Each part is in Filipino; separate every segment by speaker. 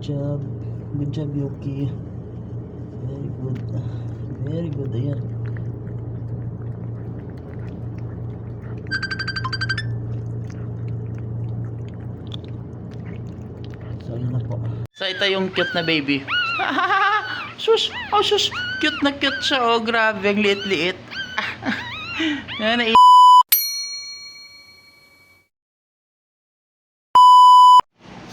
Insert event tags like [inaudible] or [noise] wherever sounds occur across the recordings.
Speaker 1: Good job. Good job, Yuki. Very good. Very good. Ayan. So, yun na po. So, ito yung cute na baby. [laughs] sus! Oh, sus! Cute na cute siya. Oh, grabe. Ang liit-liit. [laughs] Yan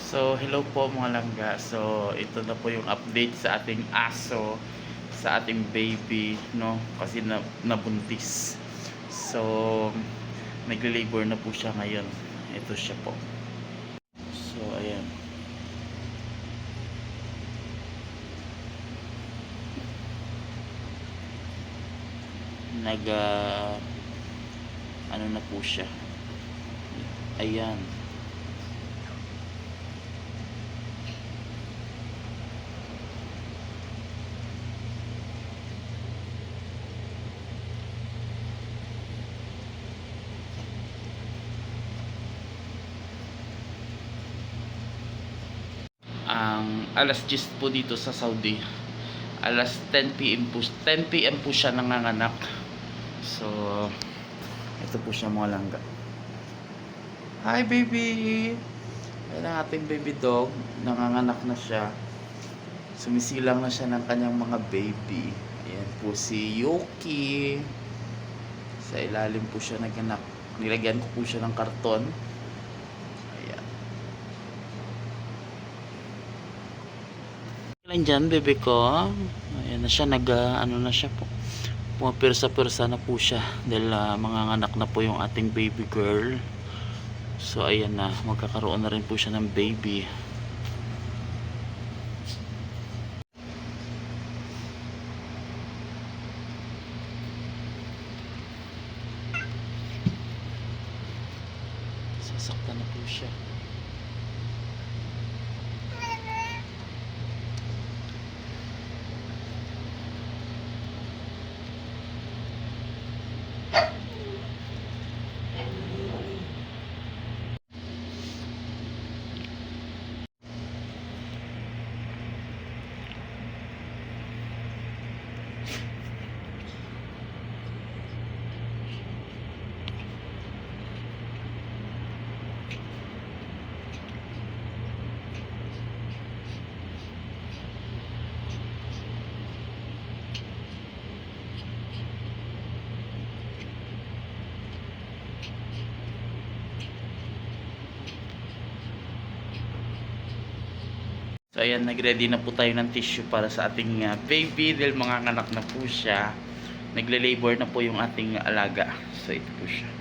Speaker 1: So, hello po mga langga. So, ito na po yung update sa ating aso, sa ating baby, no? Kasi na, nabuntis. So, nagle-labor na po siya ngayon. Ito siya po. So, ayan. Nag, ah, ano na po siya. Ayan. ang alas 10 po dito sa Saudi. Alas 10 PM po 10 PM po siya nanganganak. So ito po siya mga langga. Hi baby! Yan ang ating baby dog. Nanganganak na siya. Sumisilang na siya ng kanyang mga baby. Ayan po si Yuki. Sa ilalim po siya naganak nilagyan ko po siya ng karton ayan lang dyan, bebe ko. Ayan na siya, nag, ah, ano na siya po. Pumapirsa-pirsa na po siya. Dahil ah, mga anak na po yung ating baby girl. So, ayan na. Magkakaroon na rin po siya ng baby. Sasaktan na po siya. So ayan, nagready na po tayo ng tissue para sa ating uh, baby dahil mga anak na po siya. Nagle-labor na po yung ating alaga. So ito po siya.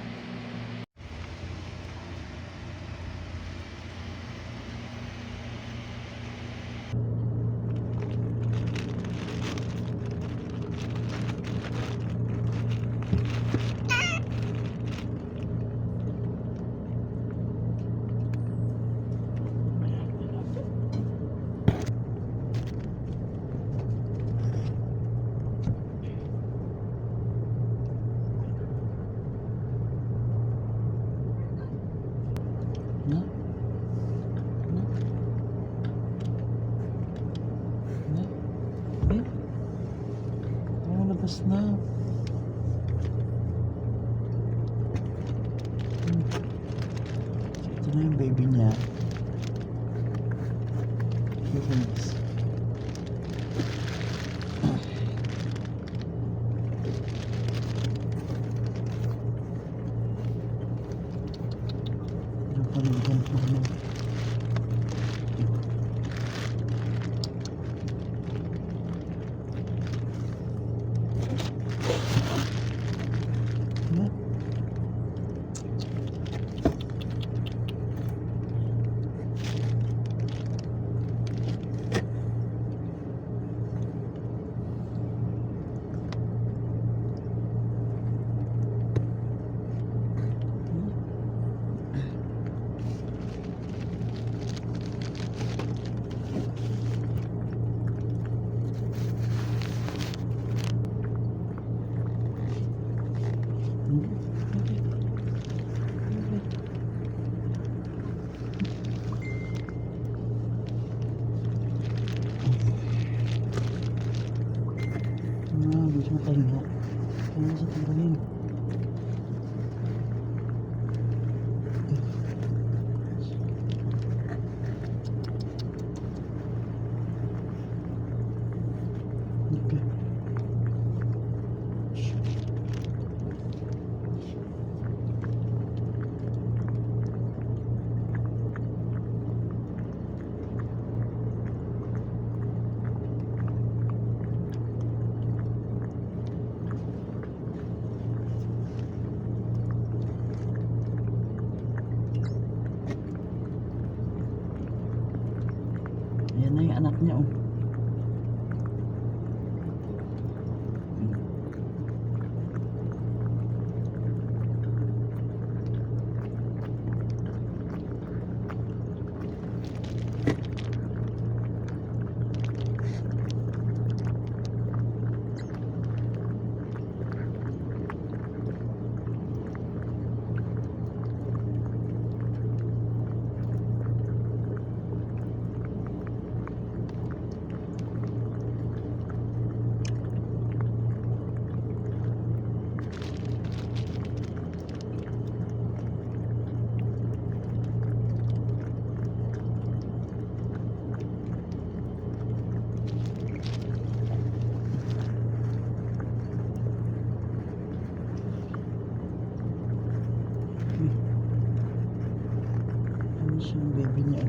Speaker 1: Siya yung baby niya?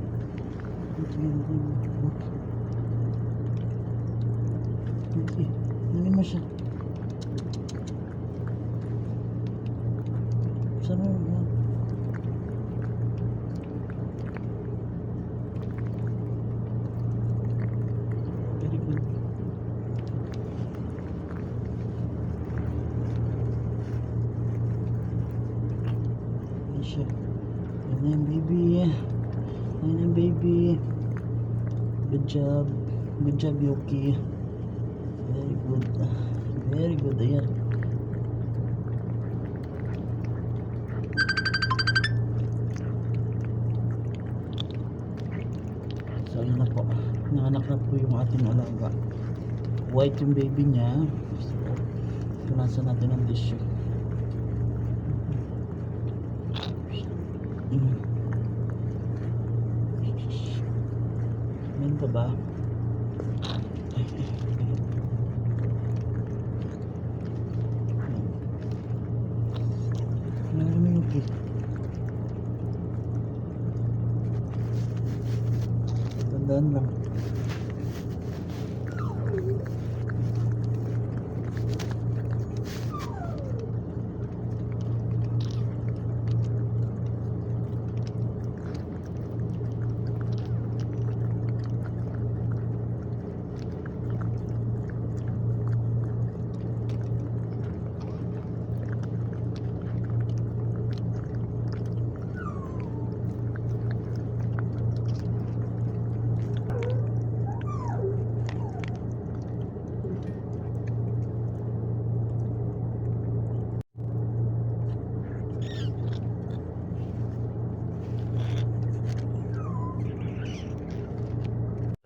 Speaker 1: Ito yung baby. Hindi. Hindi mo siya. Saan mo? ah? Very good. Ayan siya. Ayan na yung baby. Ayan na yung baby. Good job. Yuki. Very good. Very good. Ayan. So, ayan na po. Nanganak na po yung ating alaga. White yung baby niya. So, punasan natin ang tissue. Mm. Meron ba? Ay, ay, ay. Meron mo yung kit. Tandaan lang.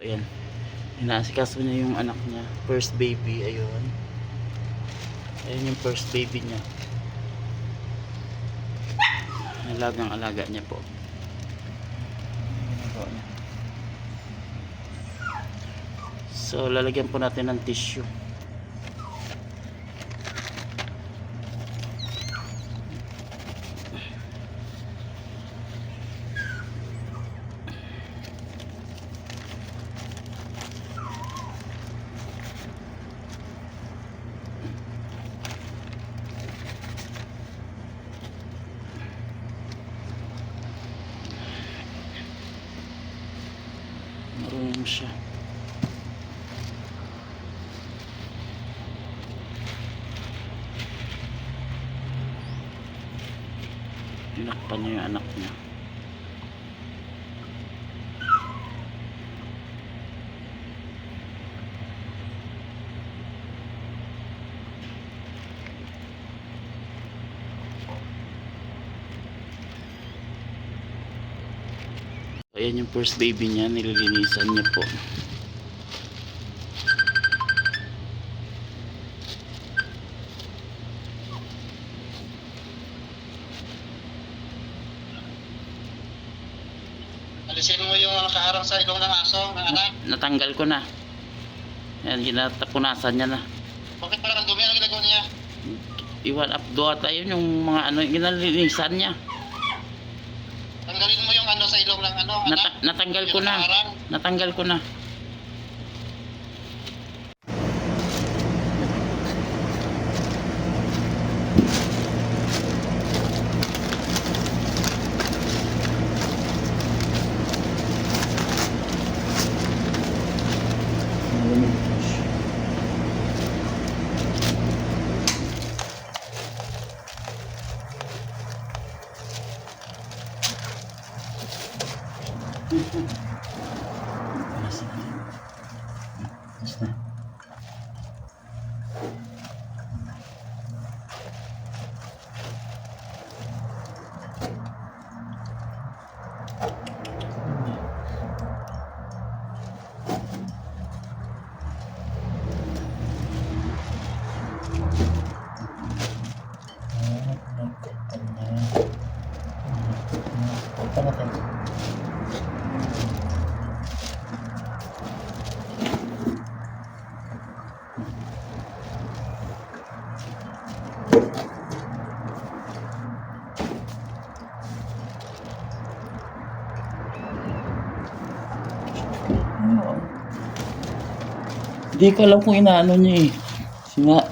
Speaker 1: Ayan. Inaasikaso niya yung anak niya. First baby. Ayun. Ayun yung first baby niya. Alagang alaga niya po. So, lalagyan po natin ng tissue. Marunong siya. Tinakpan niya yung anak niya. Ayan yung first baby niya, nililinisan niya po.
Speaker 2: Alisin mo yung nakaharang sa ilong ng aso, ng anak.
Speaker 1: Natanggal ko na. Ayan, ginatapunasan niya na.
Speaker 2: Bakit parang ang dumi? Ano ginagawa niya?
Speaker 1: Iwan up doa tayo yung mga ano, ginalinisan niya.
Speaker 2: Tanggalin mo yung ano sa ilong ng ano.
Speaker 1: Nata- natanggal ko na. Natanggal ko na. Hindi ko alam kung inaano niya eh. Sina... [laughs]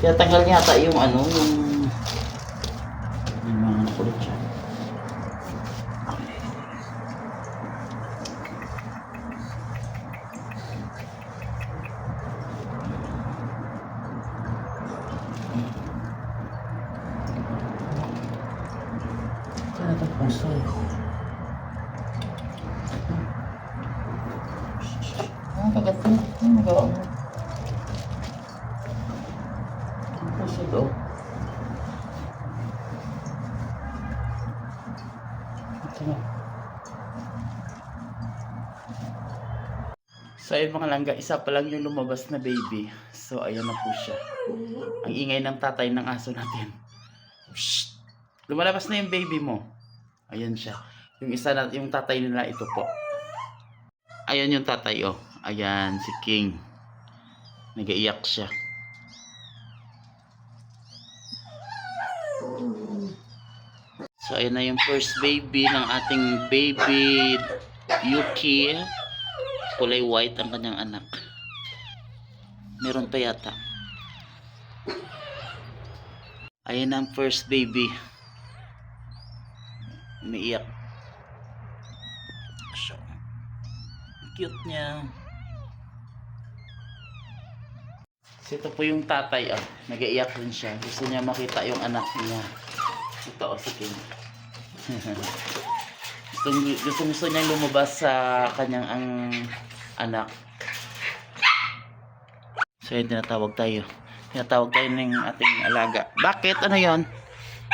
Speaker 1: Kaya tanggal niya ata yung ano. Yung mga nakulit siya. Kaya ito puso eh. Ang kagat mo. Ang magawa mo. Ang puso daw. Ito na. So ayun mga langga, isa pa lang yung lumabas na baby. So ayan na po siya. Ang ingay ng tatay ng aso natin. Shh! Lumalabas na yung baby mo. Ayan siya. Yung isa na, yung tatay nila ito po. Ayan yung tatay oh. Ayan si King. Nagaiyak siya. So ayan na yung first baby ng ating baby Yuki. Kulay white ang kanyang anak. Meron pa yata. Ayan ang first baby. Umiiyak. So, cute niya. So, ito po yung tatay. Oh. Nag-iiyak rin siya. Gusto niya makita yung anak niya. Ito, oh, si King. [laughs] gusto, gusto, gusto niya lumabas sa kanyang ang anak. So, yun, tinatawag tayo. Tinatawag tayo ng ating alaga. Bakit? Ano yon?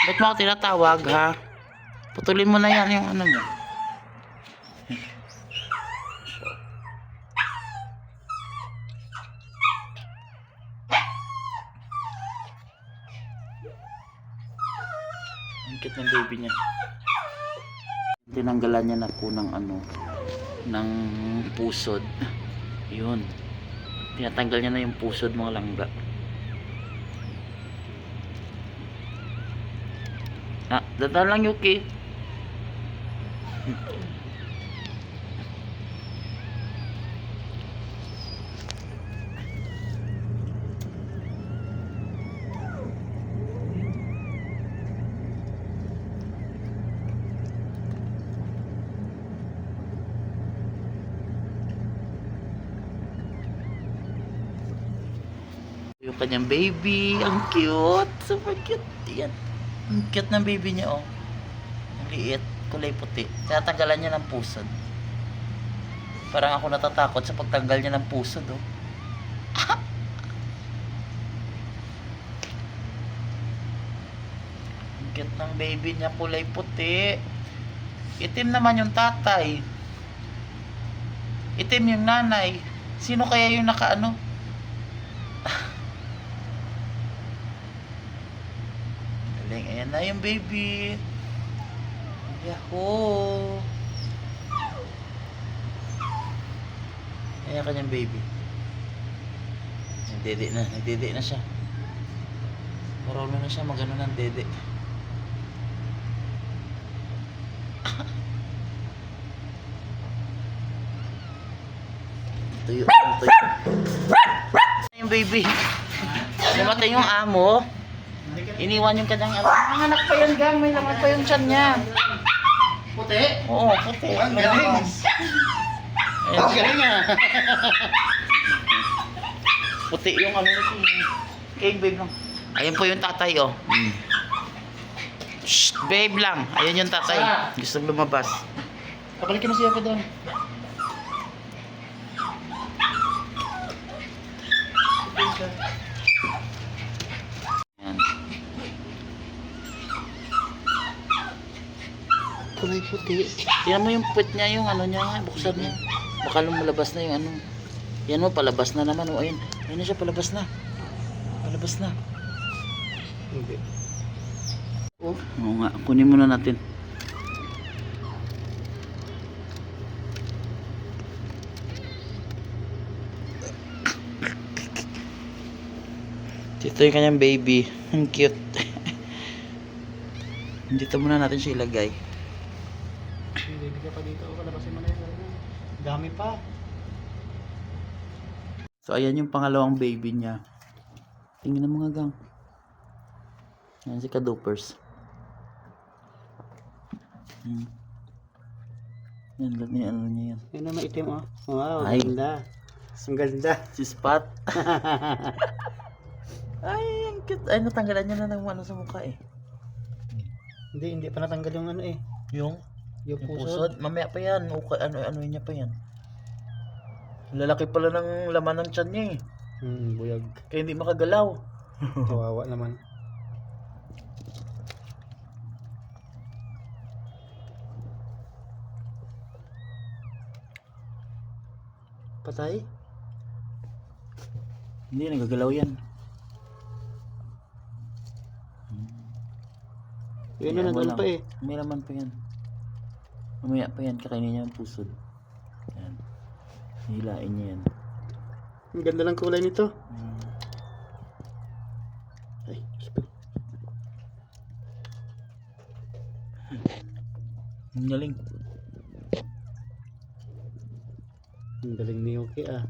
Speaker 1: Ba't mo ako tinatawag, ha? Putulin mo na yan yung ano mo. Ang cute ng baby niya. Tinanggalan niya na po ng ano, ng pusod. Yun. Tinatanggal niya na yung pusod mga langga. Ah, dadaan lang Yuki. [laughs] Yung kanyang baby, ang cute. Super cute. Yan. Ang cute ng baby niya, oh. Ang liit, kulay puti. Tinatanggalan niya ng pusod. Parang ako natatakot sa pagtanggal niya ng pusod, oh. [laughs] Ang cute ng baby niya, kulay puti. Itim naman yung tatay. Itim yung nanay. Sino kaya yung nakaano? Galing. Ayan na yung baby. Yahoo! Ayan kanyang baby. Nagdede na. Nagdede na siya. Marunong na siya magano ng dede. [laughs] Tuyo. Tuyo. Yung baby. Namatay yung amo. Iniwan yung kanyang anak. Ang anak pa yan, gang. May laman pa yung tiyan niya.
Speaker 2: Puti?
Speaker 1: Oo, puti.
Speaker 2: Ang galing. Ang galing ah. [laughs]
Speaker 1: Puti yung ano ni King. King, babe lang. Ayan po yung tatay, oh. Mm. Shh, babe lang. Ayan yung tatay.
Speaker 2: Ah.
Speaker 1: Gusto lumabas.
Speaker 2: Kapalikin mo siya ko doon.
Speaker 1: Ayan.
Speaker 2: Kulay puti.
Speaker 1: Tingnan mo yung puwet niya, yung ano niya, buksan niya. Baka lumalabas na yung ano. Yan mo, palabas na naman. O, ayun. Ayun na siya, palabas na. Palabas na.
Speaker 2: Hindi. Oh,
Speaker 1: Oo nga, kunin muna natin. Dito yung kanyang baby. Ang cute. [laughs] Dito muna natin siya ilagay.
Speaker 2: Hindi ka pa dito. Palabasin mo na yun. Dami pa.
Speaker 1: So, ayan yung pangalawang baby niya. Tingnan mo nga gang. Ayan si Kadupers. Hmm. Yan, ganyan ano niya yan.
Speaker 2: Yan na maitim oh. Wow,
Speaker 1: Ay.
Speaker 2: ganda. Ang ganda.
Speaker 1: Si Spot. [laughs] Ay, ang cute. Ay, natanggalan niya na ng ano sa mukha eh.
Speaker 2: Hindi, hindi pa natanggal yung ano eh.
Speaker 1: Yung,
Speaker 2: Yung
Speaker 1: yung
Speaker 2: puso.
Speaker 1: pusod. Mamaya pa yan. Uka, ano, ano niya pa yan. Lalaki pala ng laman ng tiyan niya eh.
Speaker 2: Hmm, buyag.
Speaker 1: Kaya hindi makagalaw. [laughs]
Speaker 2: Kawawa naman. Patay?
Speaker 1: Hindi, nagagalaw yan.
Speaker 2: Yun na, nandun pa eh.
Speaker 1: May laman pa yan. Mamaya pa yan, kakainin niya yung pusod. Yan. Hilain niya yan.
Speaker 2: Ang ganda ng kulay nito.
Speaker 1: Mm.
Speaker 2: Ay.
Speaker 1: Ang galing.
Speaker 2: Ang galing ni Yuki ah.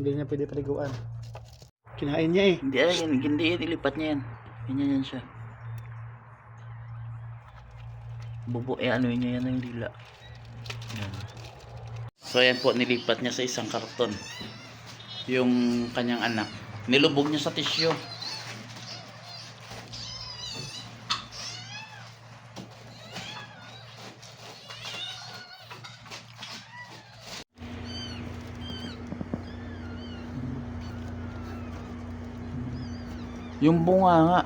Speaker 2: Hindi niya pwede paliguan. Kinain niya eh.
Speaker 1: Hindi, ay, hindi, hindi, ilipat niya yan. Ganyan yan siya. Bubo, eh, ano niya yan ang dila. Yan. So, yan po, nilipat niya sa isang karton. Yung kanyang anak. Nilubog niya sa tissue. Yung bunga nga.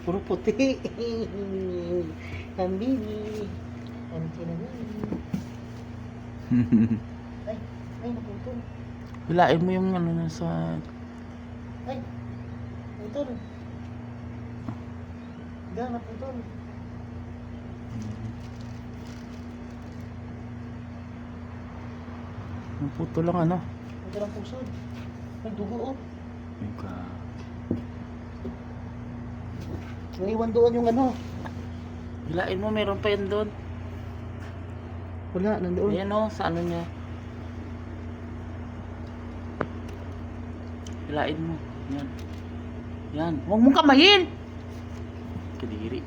Speaker 2: Puro puti. Kambini. Anti naman. [laughs] Ay, ay naputol.
Speaker 1: Hilain mo yung ano na sa...
Speaker 2: Ay, naputol. Ga, naputol.
Speaker 1: Ang puto lang ano.
Speaker 2: Ito lang pusod. Nagdugo oh.
Speaker 1: Yung ka...
Speaker 2: Naiwan doon yung ano.
Speaker 1: Hilain mo, meron pa yan doon.
Speaker 2: Wala, nandoon.
Speaker 1: Ayan o, sa ano niya. Hilain mo. Yan. Yan. Huwag mong kamayin! Kadiri.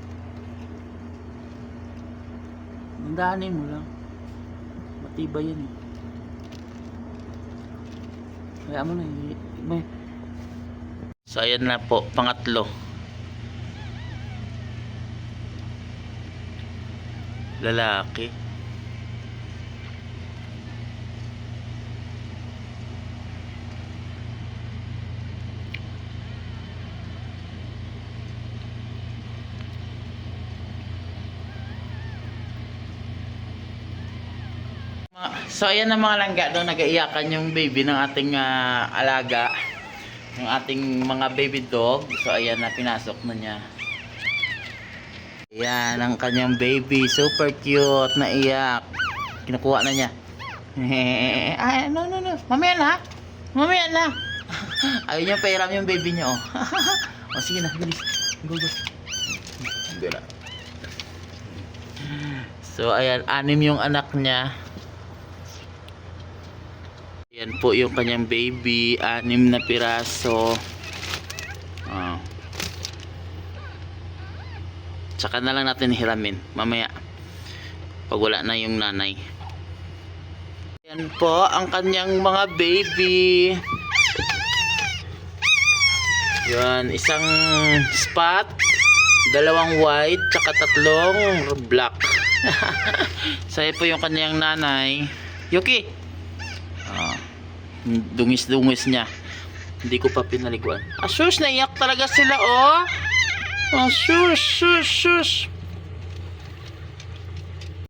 Speaker 1: Nandahanin mo lang. Matibay yan eh. Kaya mo na eh. May... So ayan na po, pangatlo. Lalaki. So ayan na mga langga doon nag-iiyakan yung baby ng ating ah, alaga. Yung ating mga baby dog. So ayan na pinasok na niya. Ayan ang kanyang baby. Super cute. Naiyak. Kinukuha na niya. [laughs] Ay, no, no, no. Mamaya na. Mamaya na. [laughs] Ayaw niya pairam yung baby niya, oh. [laughs] o, sige na. Bilis. Go, go. Go na. So, ayan. Anim yung anak niya. Yan po yung kanyang baby, anim na piraso. Oh. Tsaka na lang natin hiramin mamaya pag wala na yung nanay. Yan po ang kanyang mga baby. Yan, isang spot, dalawang white, tsaka tatlong black. [laughs] Sa'yo po yung kanyang nanay. Yuki! Ah, dungis-dungis niya. Hindi ko pa pinaliguan. Ah, sus, naiyak talaga sila, oh! Oh, sus, sus, sus!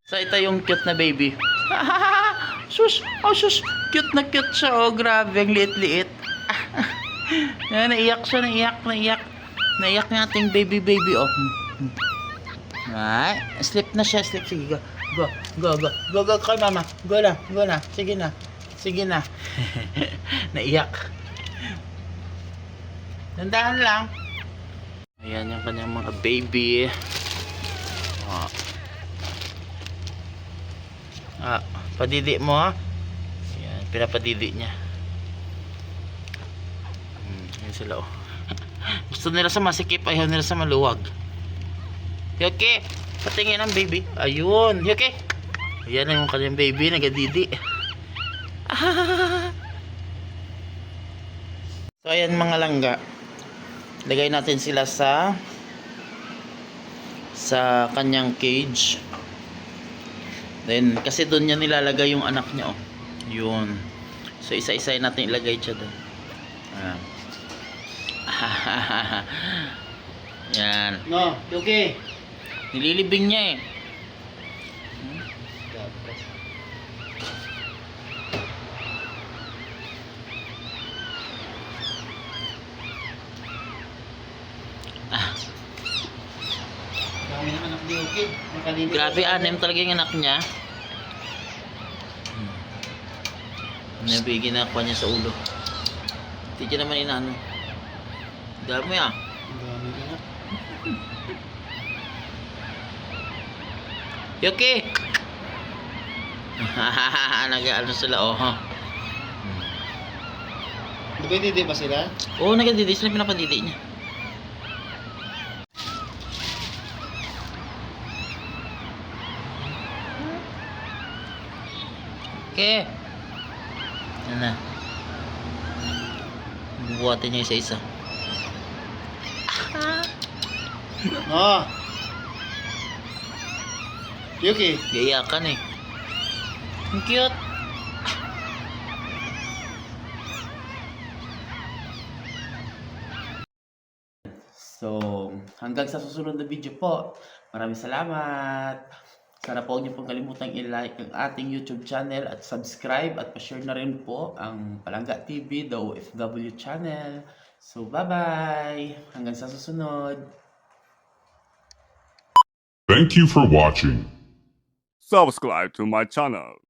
Speaker 1: So, ito yung cute na baby. [laughs] sus, oh, sus, cute na cute siya, oh, grabe, ang liit-liit. Yan, [laughs] naiyak siya, naiyak, naiyak. Naiyak ng ating baby baby, oh. Right? Sleep na siya, sleep. Sige, go. Go, go, go. Go, go, kay mama. Go na, go na. Sige na. Sige na. [laughs] naiyak. Dandahan lang. Ayan yung kanyang mga baby. Oh. Ah, padidi mo ha. Ayan, pinapadidi niya. Hmm, yun sila oh. [laughs] Gusto nila sa masikip, ayaw nila sa maluwag. Yoke, patingin ang baby. Ayun, Yoke. Ayan ang kanyang baby, nagadidi. [laughs] so ayan mga langga. Lagay natin sila sa sa kanyang cage. Then, kasi doon niya nilalagay yung anak niya, oh. Yun. So, isa-isa natin ilagay siya doon. Ayan. [laughs] Yan.
Speaker 2: No, okay.
Speaker 1: Nililibing niya eh. Ah,
Speaker 2: Dami Yuki. Makalili
Speaker 1: grabe anim talaga yung anak niya. Hmm. Nabigyan na niya sa ulo. Hindi niya naman inaano. Dami ah.
Speaker 2: Dami ng anak.
Speaker 1: Yoki! [laughs] Nag-ano sila oh.
Speaker 2: Nagdididi ba sila?
Speaker 1: Oo, oh, nagdidi sila pinapadidi niya. Okay. Ano na? Bubuhatin niya isa-isa.
Speaker 2: No. [laughs] Yuki.
Speaker 1: Gayakan eh. Ang cute. So, hanggang sa susunod na video po. Maraming salamat. Sana po huwag niyo pong kalimutang i-like ang ating YouTube channel at subscribe at pa-share na rin po ang Palangga TV, the OFW channel. So, bye-bye! Hanggang sa susunod!
Speaker 3: Thank you for watching.
Speaker 4: subscribe to my channel.